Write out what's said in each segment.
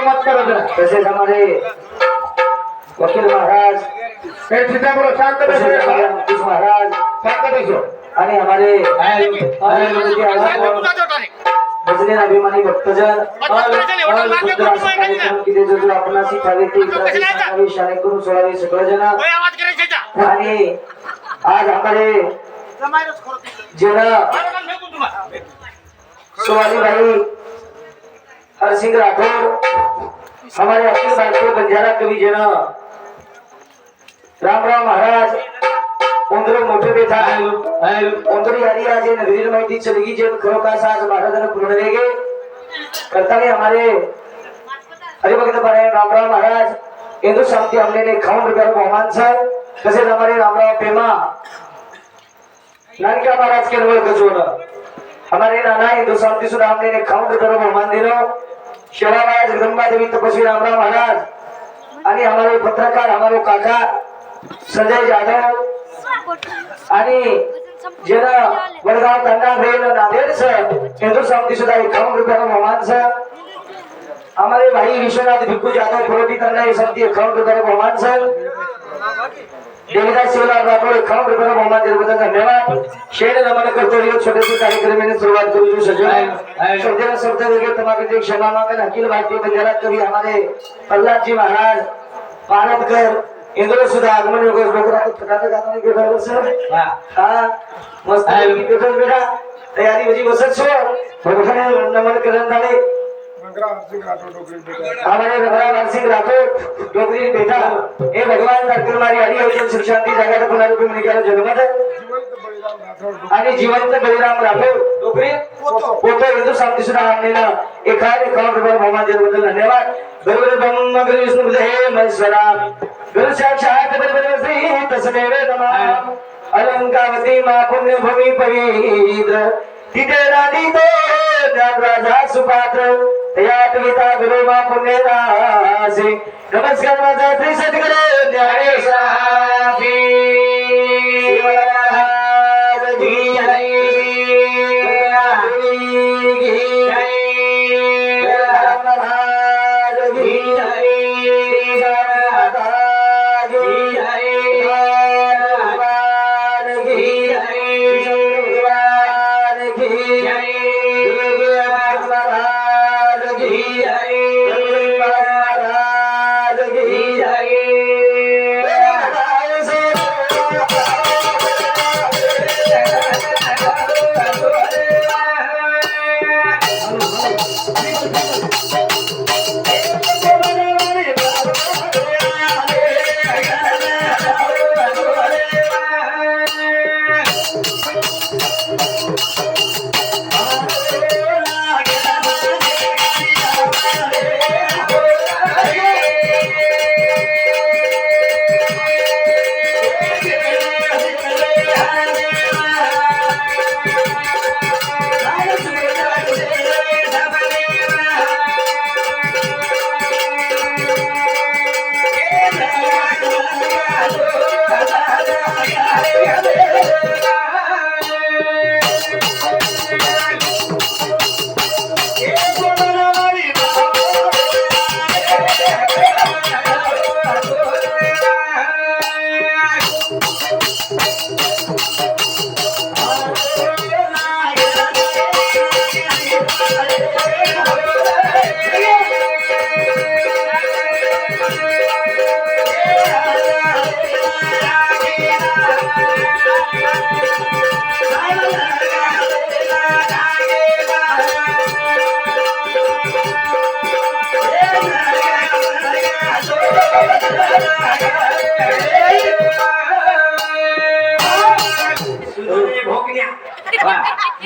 मत करा जरा तसेच हमारे वकील महाराज हे सीतापुर शांत तसेच हमारे बसो मुकेश महाराज शांत बसो आणि हमारे हमारे आजूबाजू भजनीन अभिमानी भक्तजन कार्यक्रम की ते जो करून सोडावे सगळेजण आणि आज हमारे जेना सोनाली भाई हरसिंह राठौर हमारे अखिल भारतीय बंजारा कवि जेना रामराव महाराज उंदर मोठे बेटा उंदरी माहिती चलेगी जन आज महाराजांना पूर्ण देगे करताना हमारे हरिभक्त पारायण रामराव महाराज हिंदू शांती हमने ने रुपया बहुमान साहेब तसेच हमारे रामराव पेमा नानका महाराज के नवल जोड़ा हमारे नाना हिंदू शांति सुद्धा हमने ने खाऊन रुपया बहुमान दिलो। महाराज जगदंबा देवी तपस्वी रामराव महाराज। आणि हमारे पत्रकार हमारे काका संजय जाधव। आणि जेना वडगाव तंडा भेल नांदेड सर हिंदू शांती सुद्धा एकावन्न रुपयाला बहुमान सर। हमारे भाई विश्वनाथ भिक्कू जाधव पुरोटी तंडा ये शांती एकावन्न रुपयाला बहुमान सर। देवदास शिवलाल राठोड रुपयाला बहुमान धन्यवाद शेड नमन करतो हे. छोटेसे कार्यक्रमाने सुरुवात करू जो सजन सज्जन शब्द वगैरे तमाके क्षमा मागन अखिल भारतीय बंजारा कवी हमारे प्रल्हाद जी महाराज पारदकर इंद्र सुद्धा आगमन योग मस्त बेटा तयारी माझी बसत भगवान नमन करण झाले हमारे भगवान सिंह राठौर डोगरी बेटा हे भगवान जन्मत आणि जिवंत बळीराम राठोड डोगरी फोटो हिंदू शांती सुद्धा आणलेला एखाद एकावन्न रुपये धन्यवाद. बरोबर ब्रह्म गुरु विष्णू बुद्ध हे महेश्वरा गुरु साक्षात तस्मेव नमः. अलंकावती मा पुण्यभूमी पवित्र तिथे राणी तो सुपात्र तयात गीता गुरु मा पुण्य नमस्कार माझा श्री सद्गुरु ज्ञानेश्वराजी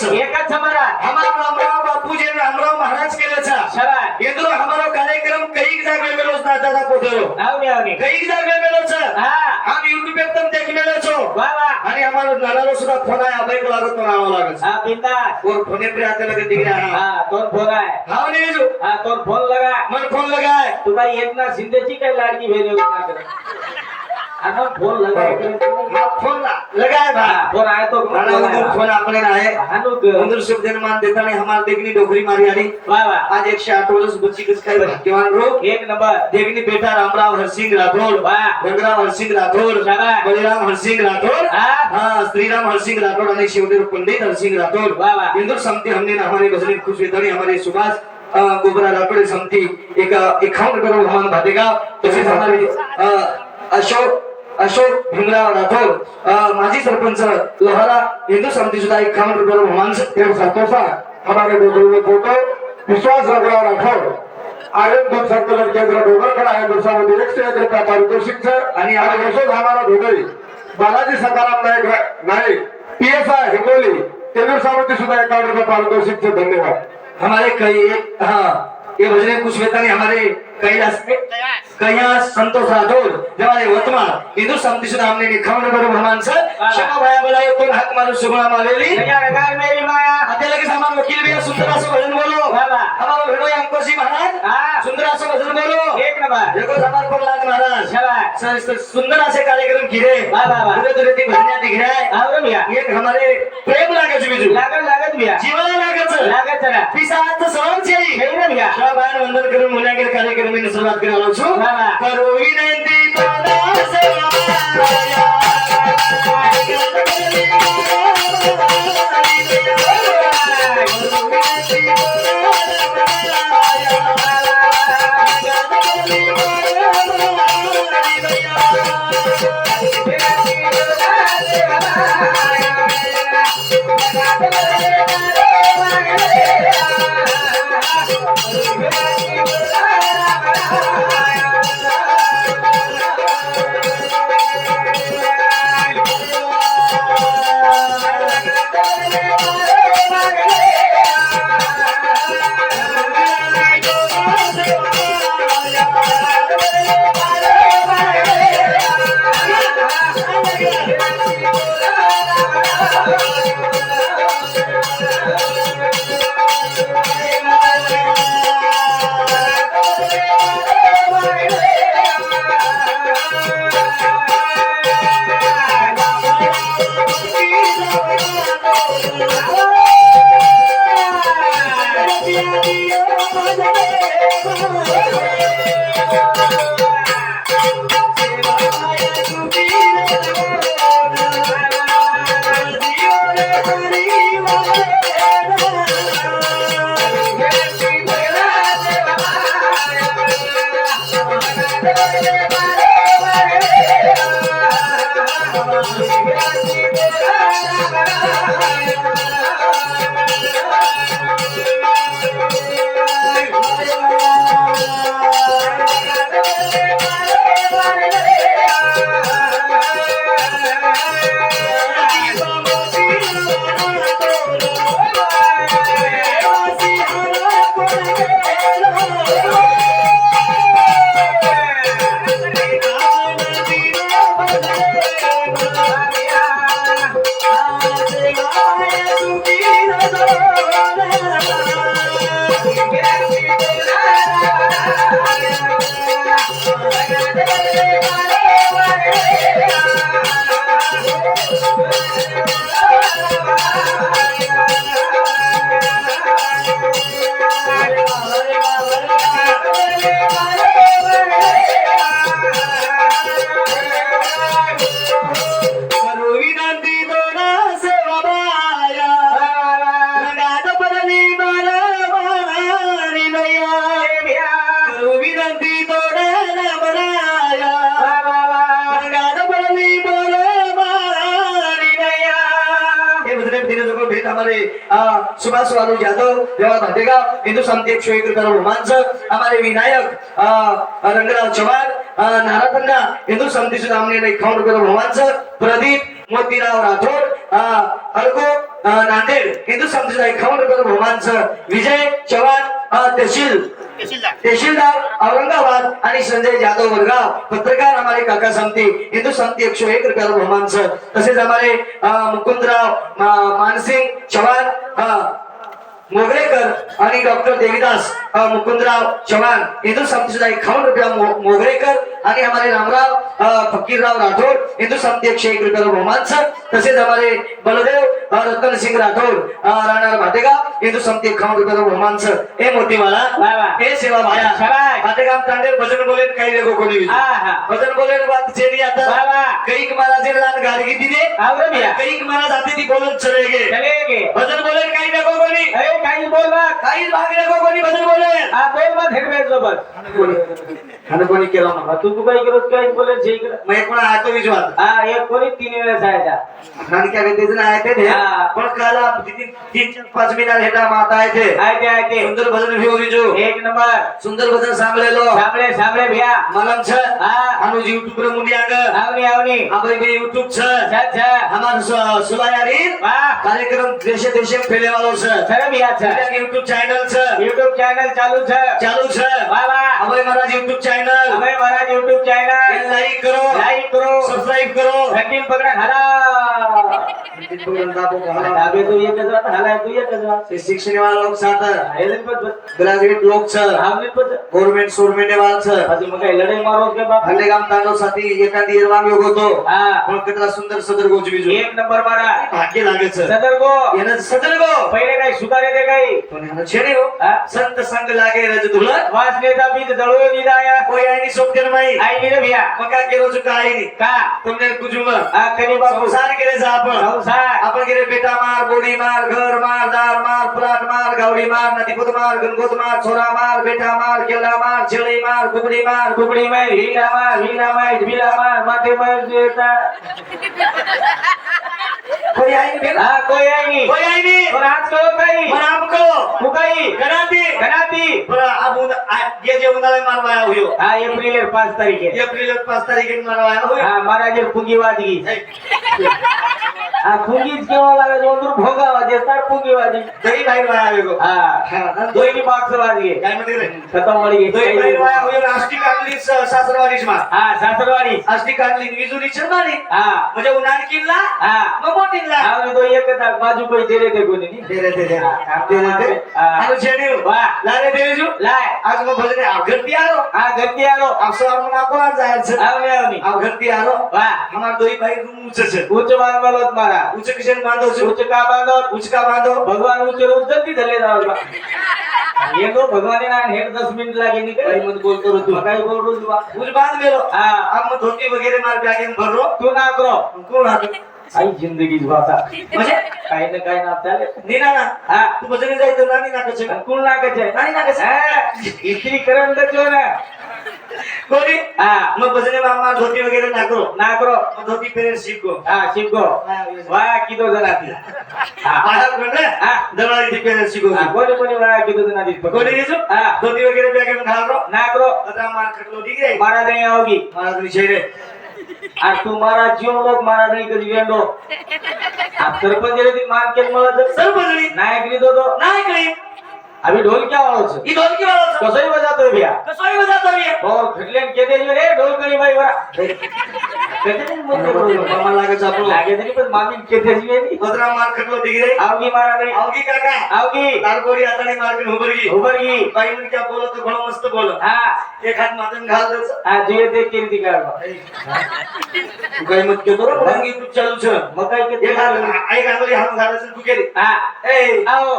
कारण एकच एकच समरा हमारा रामराव बापू जी रामराव महाराज केल्याचा. शाबास येतो हमारा कार्यक्रम कई जागे में रोज नाचाचा पोटेरो. आवनी आवनी कई जागे में रोज हा. हम यूट्यूब पे तुम देखने छो वा वा. आणि आम्हाला नानाला सुद्धा फोन आहे अभय लागत तो नावा लागत. हा और फोने पे आते लगे दिख रहा है तोर फोन आहे. हाँ जो हा तोर फोन लगा. मन फोन लगा. तुला एकनाथ शिंदेची काय लाडकी होती ना? आता फोन लगाय हाँ, फोन लगा है भाई फोन आहे तो. फोन अपने ना है हानुक उधर शुभ दिन मान देता नहीं हमारे देखनी डोगरी मारी आली. वा वा. आज एक से आठ वर्ष बच्ची किस काय भाग्यवान रो? एक नंबर. देखनी बेटा रामराव हरसिंह राठौर वाह. गंगराव हरसिंह राठौर शाबास. बलिराम हरसिंह राठौर हाँ. श्रीराम हरसिंह राठौर आणि शिवदेव पंडित हरसिंह राठौर वाह, वाह. हिंदू समती हमने हमारे भजन खुश वेतनी हमारे सुभाष. अ, गोबरा राठौर समती एक एकावन्न करोड हमान भातेगा तसेच हमारे अ, अशोक अशोक भीमराव राठोड माजी सरपंच लोहारा हिंदू समिती सुद्धा एक खान रुपये ये संतोष है हमारे डोगरी में फोटो विश्वास रघुराव राठौर आयोग दूध संकलन केंद्र डोगर खडा दिवसामध्ये एकशे एक रुपया पारितोषिक आणि आज यशोद हमारा Dogri Balaji Sakaram Naik Naik P S I Hingoli केंद्र समिती सुद्धा एकावन्न रुपये पारितोषिक धन्यवाद. हमारे कई हाँ ये भजने कुछ वेतन हमारे संतोष राठोड देवाले वतमा हिंदू समती सुद्धा आमने निखावन बरोबर माणसं हाक मारून सुगुणा मालेली। मेरी माया। सुंदर भजन बोलो। आम्हाला भेटो अंकोशी बोलो। एक नंबर। जगो समार पण लाग महाराज सुंदर असे कार्यक्रम ती भजन्या दिख रहा है एक हमारे लागत लागत भैया जीवाला लागत लागत जरा पिसा आज तो सवाल चाहिए ना भैया शाबान ప్రియమైన సులభ్యం అనొచ్చు కరువైన Thank you. Thank you. Bhategaon Hindu समती एकशे एक रुपयाला रोमांच। हमारे विनायक रंगराव चव्हाण नारातंगा हिंदू समती सुधामने एकावन्न रुपयाला रोमांच। प्रदीप मोतीराव राठोड अं, अलगो नांदेड हिंदू समती एकावन्न रुपयाला रोमांच। विजय चव्हाण तहसील। तहसीलदार। औरंगाबाद आणि संजय जाधव वडगाव पत्रकार हमारे काका समती हिंदू समती एकशे एक रुपयाला रोमांच। तसेच हमारे मुकुंदराव मा- मानसिंग चव्हाण मोगरेकर आणि डॉक्टर देवीदास मुकुंदराव चव्हाण हिंदू समती सुद्धा एकावन्न रुपया मोगरेकर आणि हमारे रामराव फकीरराव राठोड हिंदू समती एकशे एक रुपयाला रोमांच तसेच हमारे बलदेव रतन सिंग राठोड राहणार भाटेगाव हिंदू समती एकावन्न रुपयाला रोमांच हे मोठी मला. हे सेवा भाया शाबास. भाटेगाव तांडेल भजन बोलेन काही देखो कोणी. भजन बोलेन बात चेनी आता. कैक महाराज लान गाडगी दिले आवरे भैया कैक महाराज आते ती बोलत चले गे भजन बोलेन काही नको कोणी काही बोल काही भाग नको कोणी बदल बोले हा बोल मग फेकवायचं बस आणि कोणी केला ना तू तू काही केलं काय बोले जे इकडे. मग कोणा आत्मविश्वास हा एक कोणी तीन वेळा जायचा आणि काय तेच ना आहे ते पण काल तीन चार पाच मिनिट हेटा माता आहे ते. आहे ते आहे ते. सुंदर भजन घेऊ रिजू एक नंबर. सुंदर भजन सांगलेलो सांगले सांगले भैया. मलम छ अनुज यूट्यूब रे मुंडी आग. आवनी आवनी. आपले बे यूट्यूब छ छ छ हमार सुलायारी कार्यक्रम देशे देशे फैले वालों छ सर भैया. રહ્યા છે યુટ્યુબ ચેનલ છે યુટ્યુબ ચેનલ ચાલુ છે ચાલુ છે બાબા હવે મારા યુટ્યુબ ચેનલ હવે મારા યુટ્યુબ ચેનલ લાઈક કરો લાઈક કરો સબસ્ક્રાઇબ કરો રકીમ પકડા હરા विठून दाबो शिक्षण वाला लोग साथ ग्रेजुएट लोग छ हमने पत गवर्नमेंट सोरमेने वाला छ आज मग काय लढाई मारो के हल्ले काम तांडव साथी एखादी इरवांग योग होतो पण कतला सुंदर सदर गोच बिजू एक नंबर मारा भाग्य लागे सदर गो येन सदर गो पहिले काय सुधार येते काय पण ह्याला छेडे हो संत संग लागे रज तुला वास नेता बीत दळो निदाया कोई आईनी सोपकेन माई आईनी रे भैया मका केरो चुका आईनी का तुमने कुजुमा आ करी सार केले जा आपण. संसार आपण गेले गुड़ी मार घर मार दार मार प्लाट मार गावडी मार नदी पुत मार गणगोत मार छोरा मार बेटा मार केला मार छेळी मार घुबड़ी मार घुबड़ी मार हिला मार हिला मार भिला मार माथे मार जेता कोई आएंगे भैया हाँ कोई आएंगी। कोई तारीख है। अप्रैल तारीख। मरवाया महाराज पुंगीवादी हा पुंगीच केव्हा लागत वरून भोगा वाजे तर पुंगी वाजे दही बाहेर वाया वेगो हा। दोन्ही बॉक्स काय म्हणते खतमवाडी दही सासरवाडीच मा सासरवाडी आष्टी काढली विजुरी चरमारी म्हणजे उन्हाने किल्ला मग मोठी मोठीला આવને તો એક જ આ બાજુ કોઈ તેરે તે કોઈ નહીં तेरे तेरे હા, तेरे तेरे હા. આનો છેડ્યું વાહ લારે દેવજુ લાય આજ મો ભજને આવઘરતી આરો આ ગતિ આલો આવસો આરો ના કોણ જાય છે આવને આવની આવઘરતી આરો વાહ અમાર દોઈ ભાઈ રૂમ ઊંચે છે ઉચ્ચ બાંધવાલો જ મારા ઊંચે કિશન બાંધો છું ઉચ્ચ કા બાંધો ઉચકા બાંધો ભગવાન ઉચ્ચ રૂપ જલ્દી ધલે દાવ એ તો ભગવાન ના હેડ 10 મિનિટ લાગે ની કઈ મત બોલ કરું તું કઈ બોલ છું બા ઉજ બાંધ મેલો હા આમ ધોતી વગેરે માર બેગે ભરો તું ના કરો કોણ હતું આઈ જિંદગી જ आई जिंदगी झुवाचा म्हणजे काही ना काही नात्याला निना ना. हा. तू भजन जायचं ना निना कसं कोण नाकायचं आहे आणि नाकायचं हा, इस्त्री जो ना. कोणी? हा. मग भजने मामा धोती वगैरे ना करो मग धोती पेरेल शिको. हा शिको. वा किती जण आतील हा. माझा फ्रेंड हा. दगडा इथे पेरेल शिको. हा, कोणी कोणी वा किती जण आतील कोणी कोणी दिसू? हा. धोती वगैरे पॅकेट घालतो ना करो आता मार खटलो ठीक आहे. महाराज नाही आओगी मला तुम्ही शहर आणि तू महाराज जीव लोक महाराज नाही कधी वेंडो? सरपंच गेले ती मान केली मला तर. सरपंच नाही ऐकली तो तो. नाही ऐकली अभी ढोल क्या वालोच ई ढोल की वालोच कसोई बजातो भैया कसोई बजातो भैया और फिरलेन के रे ढोल कड़ी भाई बरा. भद्रा मार्केट लो दिख रही आवगी मारा गई आवगी काका आवगी लालगोरी आता मार्केट उभरगी उभरगी बाई क्या बोलत तर घणो मस्त बोल हा एक हात माथून घाल दस रंगी तू चालू छ मग काय एक हात आई गांगोली हात घालायचं तू हा ए आओ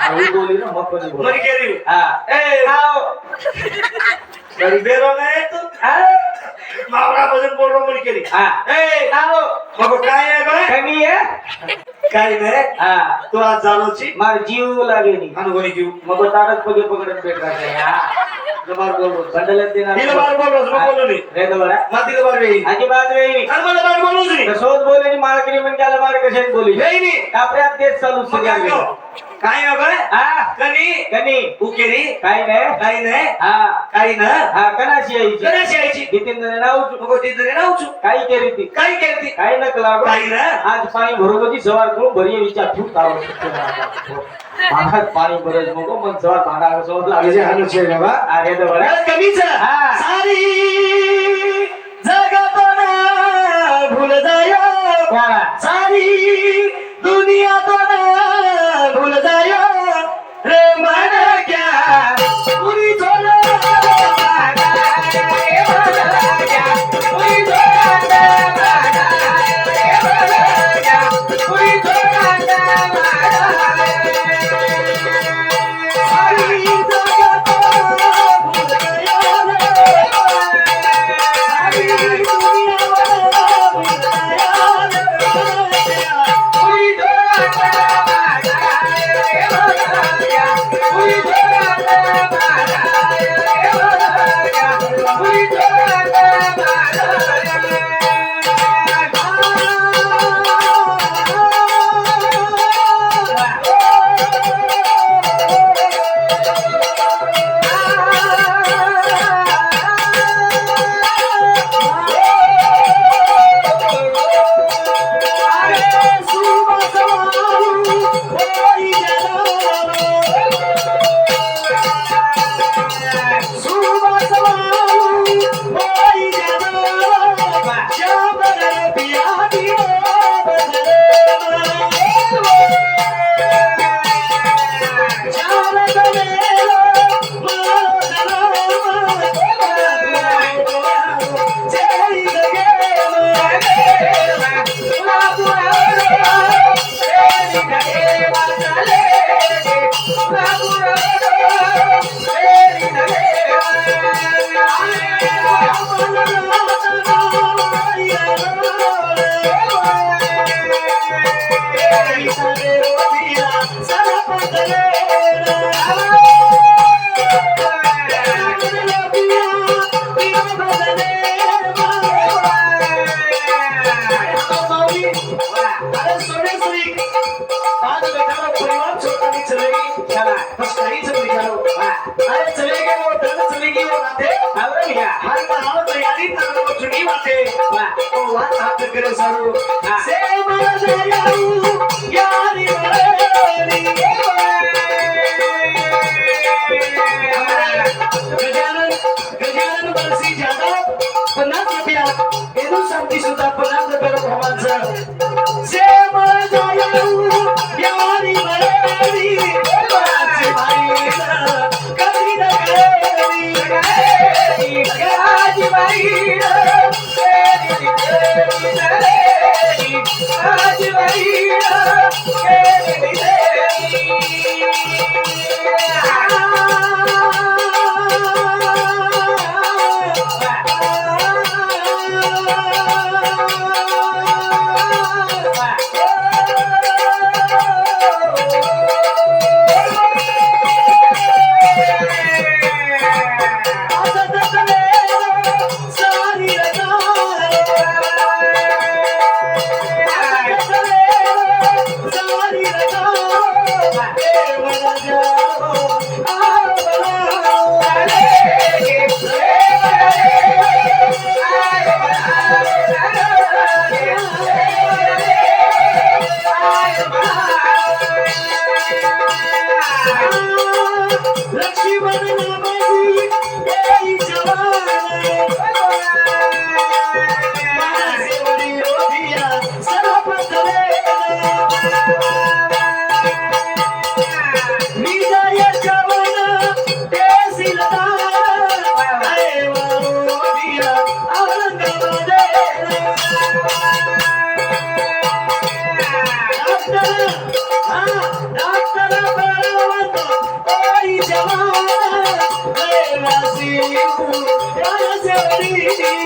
आई बोली. ना मग पण बोल. हा. ए आओ गरीबेरो नाही तू मावळा भजन बोलबोल केली मग काय आहे बाय कमी आहे काय नाही. तू आज जाणवची मार जीव लागेली अनुभवी जीव. मग तारच पगे पकडत भेटणार बार बोलू. बंडलत देणार तिला बार बोलू बोलू नाही. रे दवरा मग तिला बार वेई आणि बार वेई आणि मला बार बोलू नाही. सोच बोलली मारकरी म्हणजे त्याला बार कशाने बोलली नाही. कापऱ्यात तेच चालू सगळ्यांना काय बाय हा? कनी? कनी? उकेरी? काय नाही काही नाही. हा. काही ना? हा कनाशी यायची? कणाची यायची? किती नाव मग ती तरी नावचू. काही केली ती. काय केली ती. काही नक लागू काही ना. आज पाणी भरोबरी सवार करून भरी विचार ठेवून आवश्यक महाग पाणी बरंच मग मग सवार भांडा सोबत लागले. हानुचे बाबा अरे तर कमीच हा. सारी जगातना भूल जाय? सारी दुनिया तो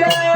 राजवडी संतोष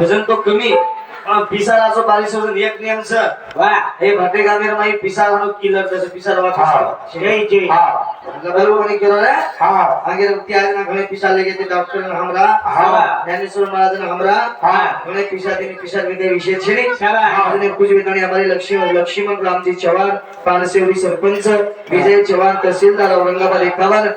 भजन तो कमी पिसार असो बारीस वजन एक नियम सर वा हे भाटे गामे माही पिसार हाणू किलर तसं पिसार हा. वाचा जय जय. हा. बरोबर कोणी केलं रे हा. आगे ती आज ना घणे पिसा लेगे ते डॉक्टर ने हमरा हा. ज्ञानेश्वर महाराज ने हमरा हा. घणे पिसा देने पिसा विदे विषय छे शाबाश. हमने कुछ बितानी हमारे लक्ष्मी लक्ष्मण रामजी चव्हाण पानसेवरी सरपंच विजय चव्हाण तहसीलदार औरंगाबाद एकावन्न